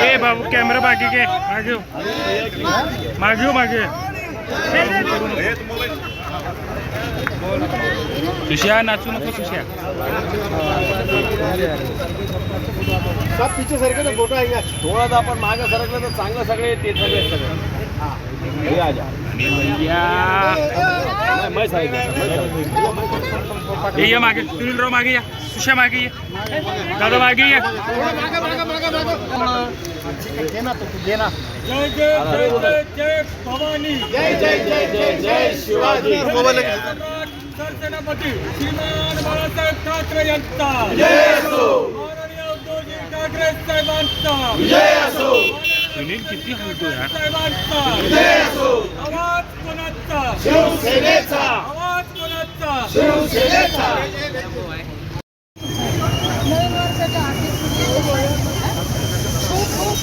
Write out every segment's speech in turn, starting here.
ए बाबू camera मागे घे मागे हो. मागे हो, मागे सुशिया नाचू नको सुशिया सब पीछे सरके तो फोटो आएगा थोड़ा आपण मागे सरकलं तर चांगलं सगळे ते सगळे सगळे हे या ये ये मागे सुनील राव मागे या सुशिया मागे ये दादा मागे या। देना तो तू देना जय जय जय जय जय भवानी जय जय जय जय जय शिवाजी सम्राट सरसेनापती श्रीमान बाळासाहेब ठाकरे यांचा माननीय उद्धवजी ठाकरे साहेबांचा सुनील किती हलतो यार साहेबांचा आवाज कोणाचा? शिवसेनेचा. आवाज कोणाचा शिवसेनेचा. नवीन वर्षाच्या हार्दिक खूप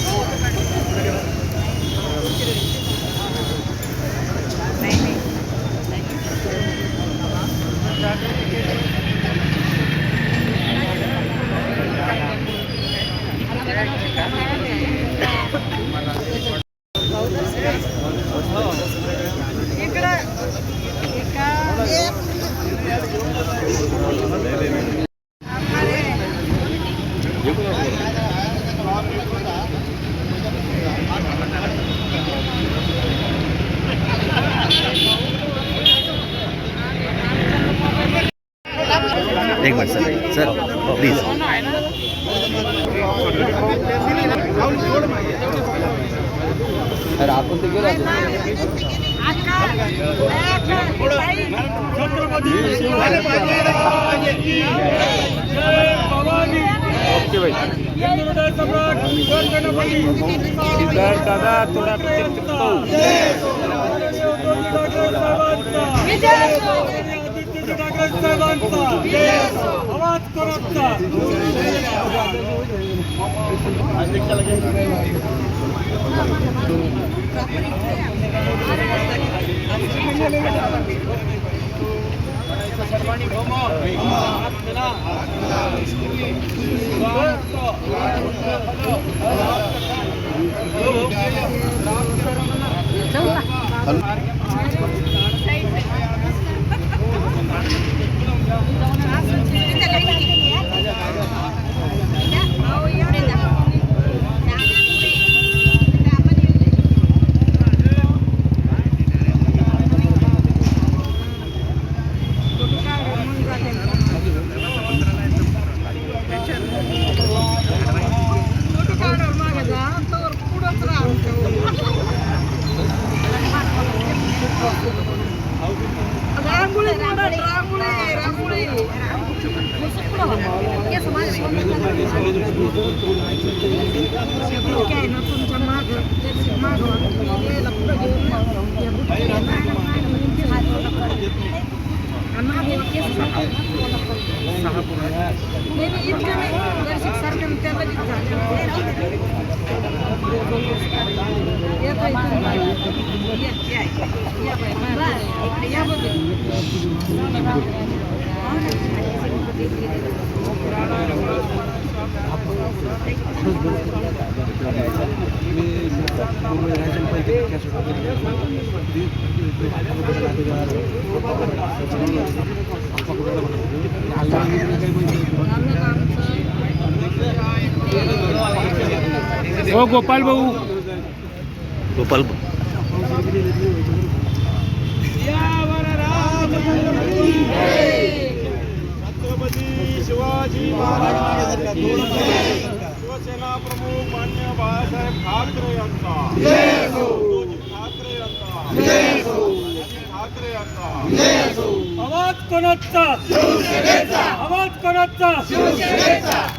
सर सर प्लीज अरे आपण ते गेलो ओके भाई दादा थोडा ठाकरे साहेबांचा आदित्यजी ठाकरे साहेबांचा आवाज कोणाचा रांगोळी काढा, रांगोळी रांगोळी केस माझे. काय ना तुमच्या मागं, त्याची मागं, यायला पुढं घेऊन या. या बुट्टीला मागं, मागं, म्हणजे हात वर करा. आणि समाज केस सारखे. नाही, नाही, इतकं नाही. दर्शक सारखं त्या लगेच झालं. या, या, या हो गोपाल भाऊ. गोपाल छत्रपती शिवाजी महाराज. शिवसेना प्रमुख मान्य बाळासाहेब ठाकरे यांचा. ठाकरे यांचा. ठाकरे यांचा. आवाज कोणाचा? आवाज कोणाचा?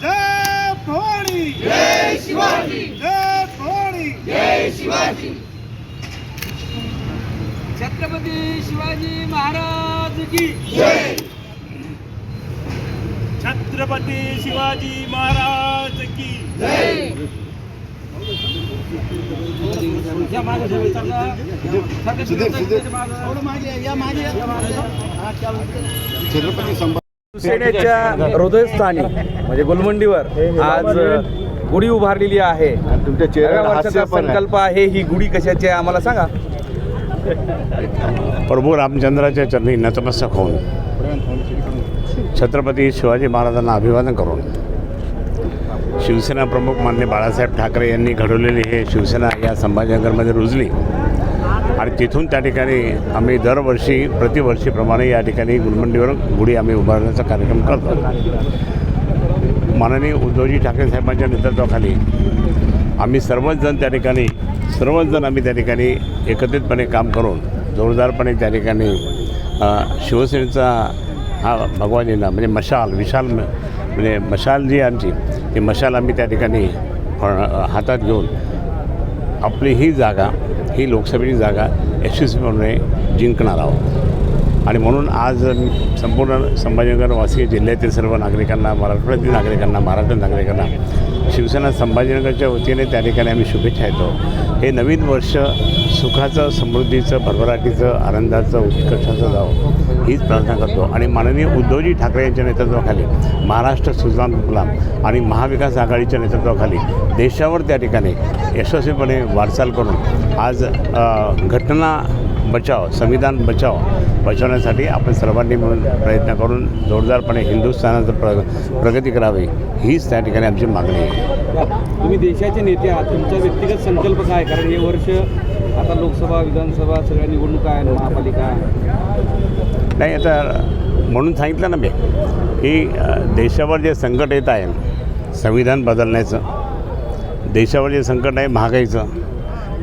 जय भवानी. जय शिवाजी. जय भोडी जय शिवाजी छत्रपती शिवाजी महाराज की छत्रपती शिवाजी महाराज की मागं. शिवसेनेच्या हृदयस्थानी म्हणजे गुलमंडीवर आज गुढी उभारलेली आहे. नव्या वर्षाचा संकल्प आहे ही गुढी कशाची आहे आम्हाला सांगा. प्रभू रामचंद्राच्या चरणी नतमस्तक होऊन छत्रपती शिवाजी महाराजांना अभिवादन करून शिवसेना प्रमुख मान्य बाळासाहेब ठाकरे यांनी घडवलेली हे शिवसेना या संभाजीनगरमध्ये रुजली. आणि तिथून त्या ठिकाणी आम्ही दरवर्षी प्रतिवर्षीप्रमाणे या ठिकाणी गुलमंडीवर गुढी आम्ही उभारण्याचा कार्यक्रम करतो. माननीय उद्धवजी ठाकरे साहेबांच्या नेतृत्वाखाली आम्ही सर्वच जण त्या ठिकाणी सर्वच जण आम्ही त्या ठिकाणी एकत्रितपणे काम करून जोरदारपणे त्या ठिकाणी शिवसेनेचा हा भगवानीला म्हणजे मशाल विशाल म्हणजे मशाल जी आमची ती मशाल आम्ही त्या ठिकाणी हातात घेऊन आपली ही जागा ही लोकसभेची जागा यशस्वीपणे जिंकणार आहोत. आणि म्हणून आज संपूर्ण संभाजीनगर वासी जिल्ह्यातील सर्व नागरिकांना मराठवाड्यातील नागरिकांना महाराष्ट्र नागरिकांना शिवसेना संभाजीनगरच्या वतीने त्या ठिकाणी आम्ही शुभेच्छा येतो हे नवीन वर्ष सुखाचं समृद्धीचं भरभराटीचं आनंदाचं उत्कर्षाचं जावं. हीच प्रार्थना करतो. आणि माननीय उद्धवजी ठाकरे यांच्या नेतृत्वाखाली महाराष्ट्र सुजलाम गुलाम आणि महाविकास आघाडीच्या नेतृत्वाखाली देशावर त्या ठिकाणी यशस्वीपणे वाटचाल करून आज घटना बचाव संविधान बचाव बचावण्यासाठी आपण सर्वांनी मिळून प्रयत्न करून जोरदारपणे हिंदुस्थानाचं प्र प्रगती करावी हीच त्या ठिकाणी आमची मागणी आहे. तुम्ही देशाचे नेते आहात तुमचा व्यक्तिगत संकल्प काय कारण हे वर्ष आता लोकसभा विधानसभा सगळ्या निवडणुका आहेत महापालिका नाही आता म्हणून सांगितलं ना मी की देशावर जे संकट येत आहे संविधान बदलण्याचं देशावर जे संकट आहे महागाईचं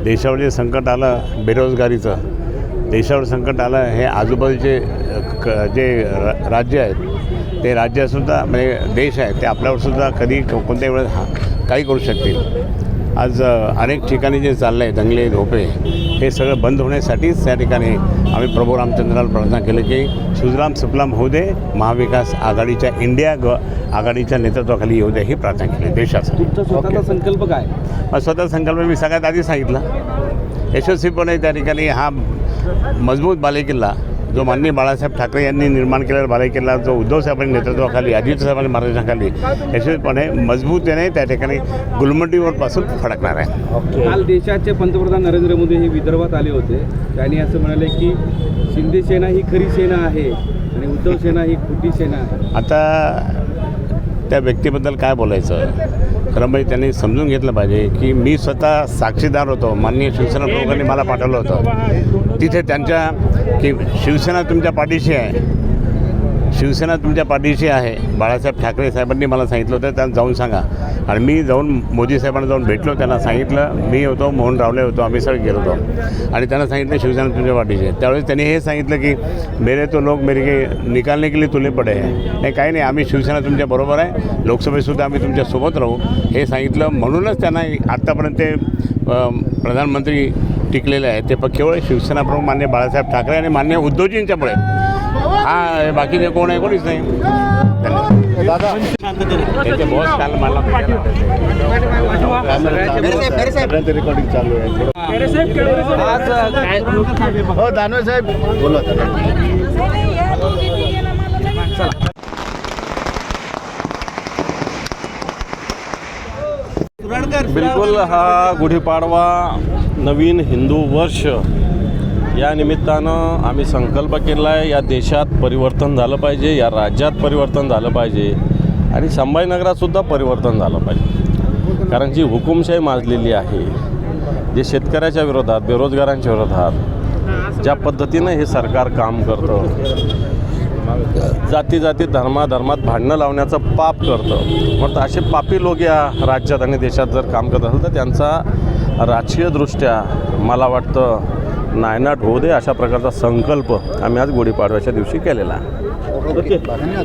देशावर जे संकट आलं बेरोजगारीचं देशावर संकट आलं हे आजूबाजूचे क जे र- राज्य आहेत ते राज्यसुद्धा म्हणजे देश आहे ते आपल्यावरसुद्धा कधी को- कोणत्या वेळेस हा काही करू शकतील. आज अनेक ठिकाणी जे चाललं आहे दंगले धोपे हे सगळं बंद होण्यासाठीच त्या ठिकाणी आम्ही प्रभू रामचंद्राला प्रार्थना केली की सुजलाम सुफलाम होऊ दे महाविकास आघाडीच्या इंडिया ग आघाडीच्या नेतृत्वाखाली येऊ दे ही प्रार्थना केली देशासाठी. तुमचा स्वतःचा संकल्प काय? मग स्वतः संकल्प मी सगळ्यात आधी सांगितला. यशस्वीपणे त्या ठिकाणी हा मजबूत बालेकिल्ला जो माननीय बाळासाहेब ठाकरे यांनी निर्माण केलेला बालेकिल्ला जो उद्धव साहेबांच्या नेतृत्वाखाली अजित साहेबांच्या मार्गदर्शनाखाली यशस्वीपणे मजबूतीने त्या ठिकाणी गुलमंडीवरपासून फडकणार आहे. काल देशाचे पंतप्रधान नरेंद्र मोदी हे विदर्भात आले होते. त्यांनी असं म्हणाले की शिंदे सेना ही खरी सेना आहे आणि उद्धव सेना ही खोटी सेना आहे. आता त्या व्यक्तीबद्दल काय बोलायचं? खरं म्हणजे त्यांनी समजून घेतलं पाहिजे की मी स्वतः साक्षीदार होतो माननीय शिवसेना प्रमुखांनी मला पाठवलं होतं. तिथे त्यांच्या की शिवसेना तुमच्या पाठीशी आहे. शिवसेना तुमच्या पाठीशी आहे. बाळासाहेब ठाकरे साहेबांनी मला सांगितलं होतं त्यांना जाऊन सांगा. आणि मी जाऊन मोदी साहेबांना जाऊन भेटलो त्यांना सांगितलं मी होतो मोहन रावले होतो आम्ही सगळे गेलो होतो. आणि त्यांना सांगितलं शिवसेना तुमच्या पाठीचे त्यावेळेस त्यांनी हे सांगितलं की मेरे तो लोक मेरे के निकालने के लिए तुले पडे नाही काही नाही आम्ही शिवसेना तुमच्या बरोबर आहे. लोकसभेतसुद्धा आम्ही तुमच्यासोबत राहू. हे सांगितलं म्हणूनच त्यांना आत्तापर्यंत ते प्रधानमंत्री टिकलेले आहेत. ते केवळ शिवसेना प्रमुख मान्य बाळासाहेब ठाकरे आणि मान्य उद्धवजींच्यामुळे हा बाकीचे कोण आहे कोणीच नाही. रेकॉर्डिंग चालू आहे हो दानवे साहेब बोला बिलकुल हा गुढीपाडवा नवीन हिंदू वर्ष या निमित्तानं आम्ही संकल्प केला आहे या देशात परिवर्तन झालं पाहिजे या राज्यात परिवर्तन झालं पाहिजे आणि संभाजीनगरातसुद्धा परिवर्तन झालं पाहिजे. कारण जी हुकुमशाही माजलेली आहे जे शेतकऱ्याच्या विरोधात बेरोजगारांच्या विरोधात ज्या पद्धतीनं हे सरकार काम करतं जाती जाती धर्माधर्मात भांडणं लावण्याचं पाप करतं म्हणतं असे पापी लोक या राज्यात आणि देशात जर काम करत असेल तर त्यांचा राजकीयदृष्ट्या मला वाटतं नायनाट होऊ दे अशा प्रकारचा संकल्प आम्ही आज गुढीपाडव्याच्या दिवशी केलेला आहे.